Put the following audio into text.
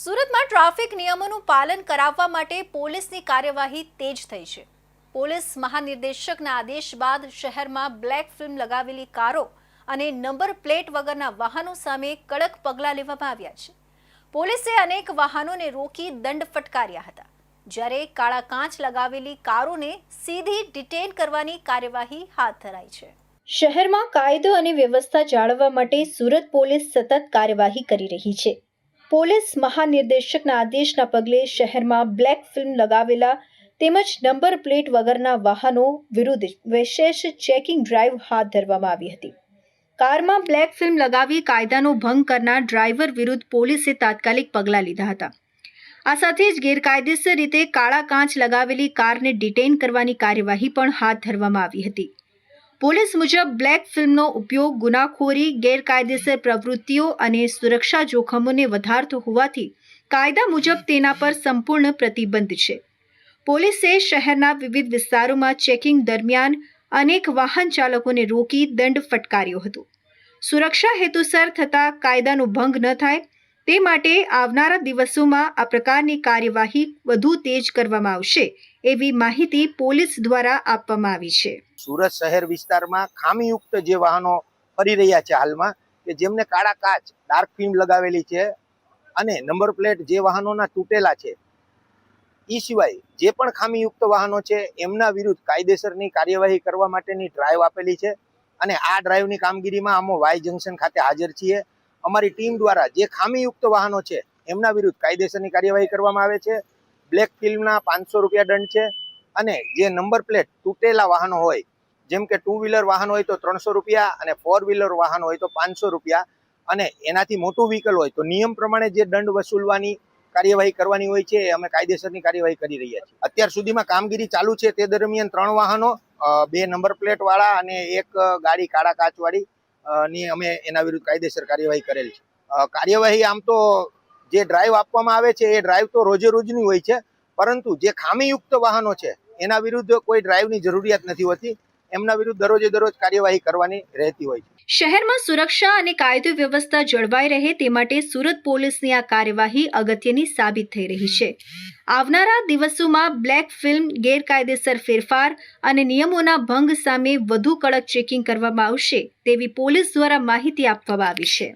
સુરતમાં ટ્રાફિક નિયમોનું પાલન કરાવવા માટે પોલીસની કાર્યવાહી તેજ થઈ છે. પોલીસ મહાનિર્દેશકના આદેશ બાદ શહેરમાં બ્લેક ફિલ્મ લગાવેલી કારો અને નંબર પ્લેટ વગરના વાહનો સામે કડક પગલાં લેવામાં આવ્યા છે. પોલીસે અનેક વાહનોને રોકી દંડ ફટકાર્યા હતા. જ્યારે કાળા કાચ લગાવેલી કારોને સીધી ડિટેન કરવાની કાર્યવાહી હાથ ધરાઈ છે. શહેરમાં કાયદો અને વ્યવસ્થા જાળવવા માટે સુરત પોલીસ સતત કાર્યવાહી કરી રહી છે. પોલીસ મહાનિર્દેશકના આદેશના પગલે શહેરમાં બ્લેક ફિલ્મ લગાવેલા તેમજ નંબર પ્લેટ વગરના વાહનો વિરુદ્ધ વિશેષ ચેકિંગ ડ્રાઈવ હાથ ધરવામાં આવી હતી. કારમાં બ્લેક ફિલ્મ લગાવી કાયદાનો ભંગ કરનાર ડ્રાઈવર વિરુદ્ધ પોલીસે તાત્કાલિક પગલાં લીધા હતા. આ સાથે જ ગેરકાયદેસર રીતે કાળા કાચ લગાવેલી કારને ડિટેઇન કરવાની કાર્યવાહી પણ હાથ ધરવામાં આવી હતી. પોલીસ મુજબ બ્લેક ફિલ્મનો ઉપયોગ ગુનાખોરી, ગેરકાયદેસર પ્રવૃત્તિઓ અને સુરક્ષા જોખમોને વધારતો હોવાથી કાયદા મુજબ તેના પર સંપૂર્ણ પ્રતિબંધ છે. પોલીસે શહેરના વિવિધ વિસ્તારોમાં ચેકિંગ દરમિયાન અનેક વાહન ચાલકોને રોકી દંડ ફટકાર્યો હતો. સુરક્ષા હેતુસર થતા કાયદાનો ભંગ ન થાય તે માટે આવનારા દિવસોમાં આ પ્રકારની કાર્યવાહી વધુ તેજ કરવામાં આવશે, એવી માહિતી પોલીસ દ્વારા આપવામાં આવી છે. સુરત શહેર વિસ્તારમાં ખામીયુક્ત જે વાહનો ફરી રહ્યા છે હાલમાં, કે જેમને કાળા કાચ, ડાર્ક ફિલ્મ લગાવેલી છે, અને નંબર પ્લેટ જે વાહનોના તૂટેલા છે એ સિવાય જે પણ ખામીયુક્ત વાહનો છે, એમના વિરુદ્ધ કાયદેસરની કાર્યવાહી કરવા માટેની ડ્રાઈવ આપેલી છે, અને આ ડ્રાઈવની કામગીરીમાં અમો વાય જંકશન ખાતે હાજર છીએ. અમારી ટીમ દ્વારા જે ખામીયુક્ત વાહનો છે એમના વિરુદ્ધ કાયદેસરની કાર્યવાહી કરવામાં આવે છે. બ્લેક ફિલ્મના પાંચસો રૂપિયા દંડ છે અને જે નંબર પ્લેટ તૂટેલા વાહનો હોય જેમ કે ટુ વ્હીલર વાહન હોય તો ત્રણસો રૂપિયા અને ફોર વ્હીલર વાહન હોય તો પાંચસો રૂપિયા. અને એનાથી મોટું વ્હીકલ હોય તો નિયમ પ્રમાણે જે દંડ વસૂલવાની કાર્યવાહી કરવાની હોય છે એ અમે કાયદેસરની કાર્યવાહી કરી રહ્યા છીએ. અત્યાર સુધીમાં કામગીરી ચાલુ છે તે દરમિયાન ત્રણ વાહનો બે નંબર પ્લેટવાળા અને એક ગાડી કાળા કાચ વાળી અ, ની અમે એના વિરુદ્ધ કાયદેસર કાર્યવાહી કરેલ છે. કાર્યવાહી આમ તો જે ડ્રાઈવ આપવામાં આવે છે, એ ડ્રાઈવ તો રોજે રોજની હોય છે, પરંતુ જે ખામીયુક્ત વાહનો છે, એના વિરુદ્ધ કોઈ ડ્રાઈવની જરૂરિયાત નથી હોતી. એમના વિરુદ્ધ દરરોજે દરરોજ કાર્યવાહી કરવાની રહેતી હોય છે. શહેરમાં સુરક્ષા અને કાયદો વ્યવસ્થા જળવાઈ રહે તે માટે સુરત પોલીસની આ કાર્યવાહી અગત્યની સાબિત થઈ રહી છે. આવનારા દિવસોમાં બ્લેક ફિલ્મ, ગેરકાયદેસર ફેરફાર અને નિયમોના ભંગ સામે વધુ કડક ચેકિંગ કરવામાં આવશે તેવી પોલીસ દ્વારા માહિતી આપવામાં આવી છે.